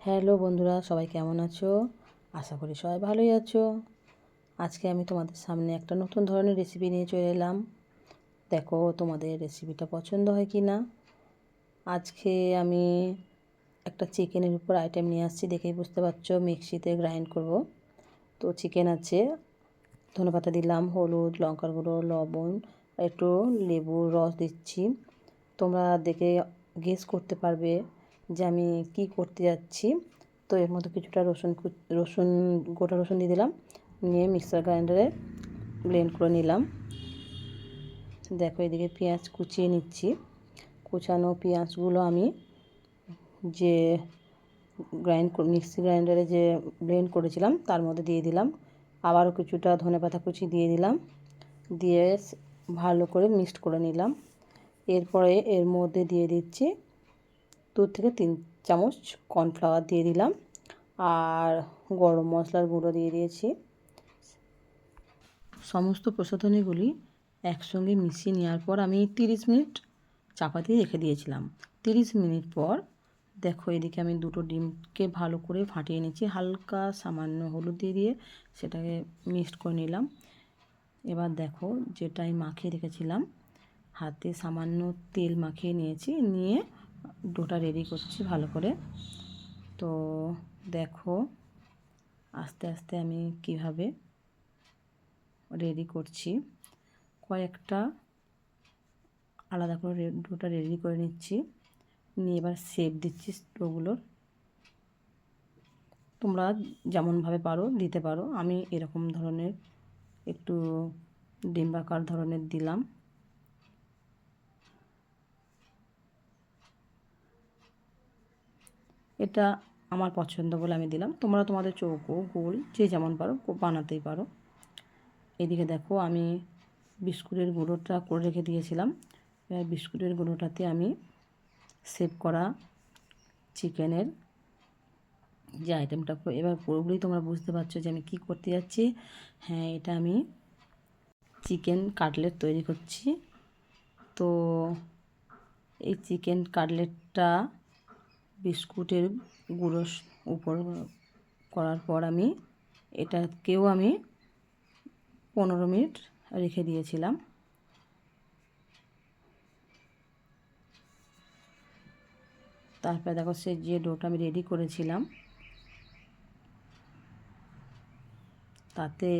Hello বন্ধুরা, সবাই কেমন আছো? আশা করি সবাই ভালোই আছো। আজকে আমি তোমাদের সামনে একটা নতুন ধরনের রেসিপি নিয়ে চলে এলাম। দেখো তোমাদের রেসিপিটা পছন্দ হয় কি না আজকে আমি একটা চিকেনের উপর আইটেম নিয়ে আসছি, দেখেই বুঝতে পারছ, মিক্সিতে গ্রাইন্ড করব। তো চিকেন আছে, ধনেপাতা দিলাম, হলুদ, লঙ্কার গুঁড়ো, লবণ, একটু লেবুর রস দিচ্ছি। তোমরা দেখে গেস করতে পারবে যে আমি কি করতে যাচ্ছি। তো এর মধ্যে কিছুটা রসুন রসুন, গোটা রসুন দিয়ে দিলাম। নিয়ে মিক্সার গ্রাইন্ডারে ব্লেন্ড করে নিলাম। দেখো এদিকে পেঁয়াজ কুচিয়ে নিচ্ছি। কুচানো পেঁয়াজগুলো আমি যে গ্রাইন্ড মিক্সি গ্রাইন্ডারে যে ব্লেন্ড করেছিলাম, তার মধ্যে দিয়ে দিলাম। আবারও কিছুটা ধনে পাতা কুচি দিয়ে দিলাম। দিয়ে ভালো করে মিক্সড করে নিলাম। এরপরে এর মধ্যে দিয়ে দিচ্ছি দু থেকে তিন চামচ কর্নফ্লাওয়ার দিয়ে দিলাম আর গরম মশলার গুঁড়ো দিয়ে দিয়েছি। সমস্ত প্রসাধনীগুলি একসঙ্গে মিশিয়ে নেওয়ার পর আমি তিরিশ মিনিট চাপা দিয়ে রেখে দিয়েছিলাম। তিরিশ মিনিট পর দেখো এদিকে আমি দুটো ডিমকে ভালো করে ফাটিয়ে নিচ্ছি হালকা সামান্য হলুদ দিয়ে দিয়ে সেটাকে মিক্সড করে নিলাম। এবার দেখো যেটা আমি মাখিয়ে রেখেছিলাম, হাতে সামান্য তেল মাখিয়ে নিয়েছি, নিয়ে ডোটা রেডি করছি ভালো করে। তো দেখো, আস্তে আস্তে আমি কীভাবে রেডি করছি। কয়েকটা আলাদা করে ডোটা রেডি করে নিচ্ছি। নিয়ে এবার শেপ দিচ্ছি ডোগুলোর তোমরা যেমনভাবে পারো দিতে পারো। আমি এরকম ধরনের একটু ডিম্বাকার ধরনের দিলাম। এটা আমার পছন্দ বলে আমি দিলাম। তোমরা তোমাদের চৌকো, গোল, যে যেমন পারো বানাতেই পারো। এদিকে দেখো, আমি বিস্কুটের গুঁড়োটা করে রেখে দিয়েছিলাম। এবার বিস্কুটের গুঁড়োটাতে আমি সেভ করা চিকেনের যে আইটেমটা এবার পুরোপুরি তোমরা বুঝতে পারছ যে আমি কী করতে যাচ্ছি। হ্যাঁ এটা আমি চিকেন কাটলেট তৈরি করছি। তো এই চিকেন কাটলেটটা বিস্কুটের গুঁড়ো উপর করার পর আমি এটাকেও আমি পনেরো মিনিট রেখে দিয়েছিলাম। তারপরে দেখো সে যে ডোটা আমি রেডি করেছিলাম, তাতে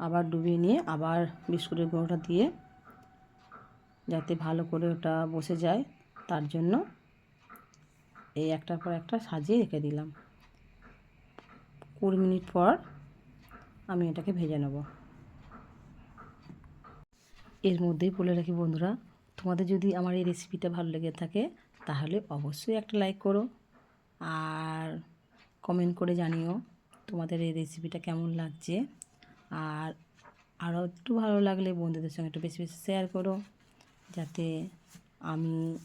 আবার ডুবিয়ে নিয়ে আবার বিস্কুটের গুঁড়োটা দিয়ে যাতে ভালো করে ওটা বসে যায়, তার জন্য এই একটার পর একটা সাজিয়ে রেখে দিলাম। কুড়ি মিনিট পর আমি এটাকে ভেজে নেব। এর মধ্যেই বলে রাখি বন্ধুরা, তোমাদের যদি আমার এই রেসিপিটা ভালো লেগে থাকে, তাহলে অবশ্যই একটা লাইক করো আর কমেন্ট করে জানিও তোমাদের এই রেসিপিটা কেমন লাগছে। আর আরও একটু ভালো লাগলে বন্ধুদের সঙ্গে একটু বেশি বেশি শেয়ার করো, যাতে আমি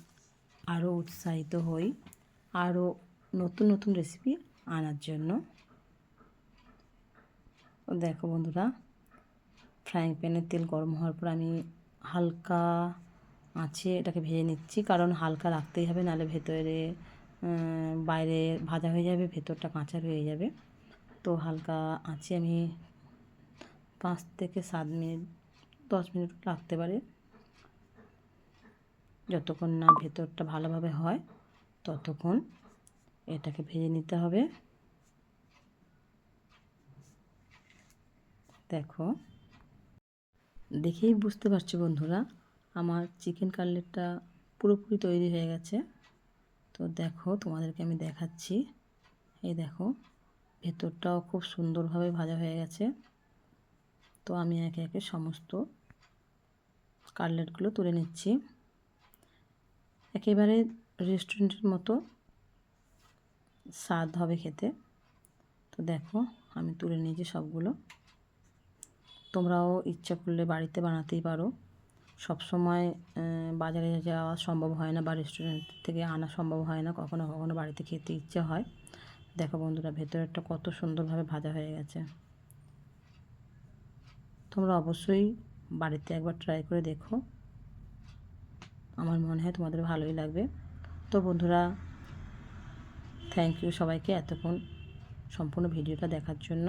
আরও উৎসাহিত হই। আরও নতুন নতুন রেসিপি আনার জন্য। দেখো বন্ধুরা ফ্রাইং প্যানের তেল গরম হওয়ার পর আমি হালকা আঁচে এটাকে ভেজে নিচ্ছি, কারণ হালকা রাখতেই হবে, নাহলে ভেতরে বাইরে ভাজা হয়ে যাবে, ভেতরটা কাঁচা রয়ে যাবে। তো হালকা আঁচে আমি পাঁচ থেকে সাত মিনিট, দশ মিনিট লাগতে পারে, যতক্ষণ না ভেতরটা ভালোভাবে হয়। ততক্ষণ এটাকে ভেজে নিতে হবে। দেখো, দেখেই বুঝতে পারছ বন্ধুরা, আমার চিকেন কাটলেটটা পুরোপুরি তৈরি হয়ে গেছে। তো দেখো, তোমাদেরকে আমি দেখাচ্ছি। এই দেখো, ভেতরটাও খুব সুন্দরভাবে ভাজা হয়ে গেছে। তো আমি একে একে সমস্ত কাটলেটগুলো তুলে নিচ্ছি। একেবারে রেস্টুরেন্টের মতো স্বাদ হবে খেতে। তো দেখো, আমি তুলে নিয়েছি সবগুলো। তোমরাও ইচ্ছা করলে বাড়িতে বানাতেই পারো। সব সময় বাজারে যাওয়া সম্ভব হয় না বা রেস্টুরেন্ট থেকে আনা সম্ভব হয় না, কখনো কখনো বাড়িতে খেতে ইচ্ছে হয়। দেখো বন্ধুরা, ভেতরেরটা কত সুন্দরভাবে ভাজা হয়ে গেছে। তোমরা অবশ্যই বাড়িতে একবার ট্রাই করে দেখো। আমার মনে হয় তোমাদের ভালোই লাগবে। তো বন্ধুরা থ্যাংক ইউ সবাইকে এতক্ষণ সম্পূর্ণ ভিডিওটা দেখার জন্য।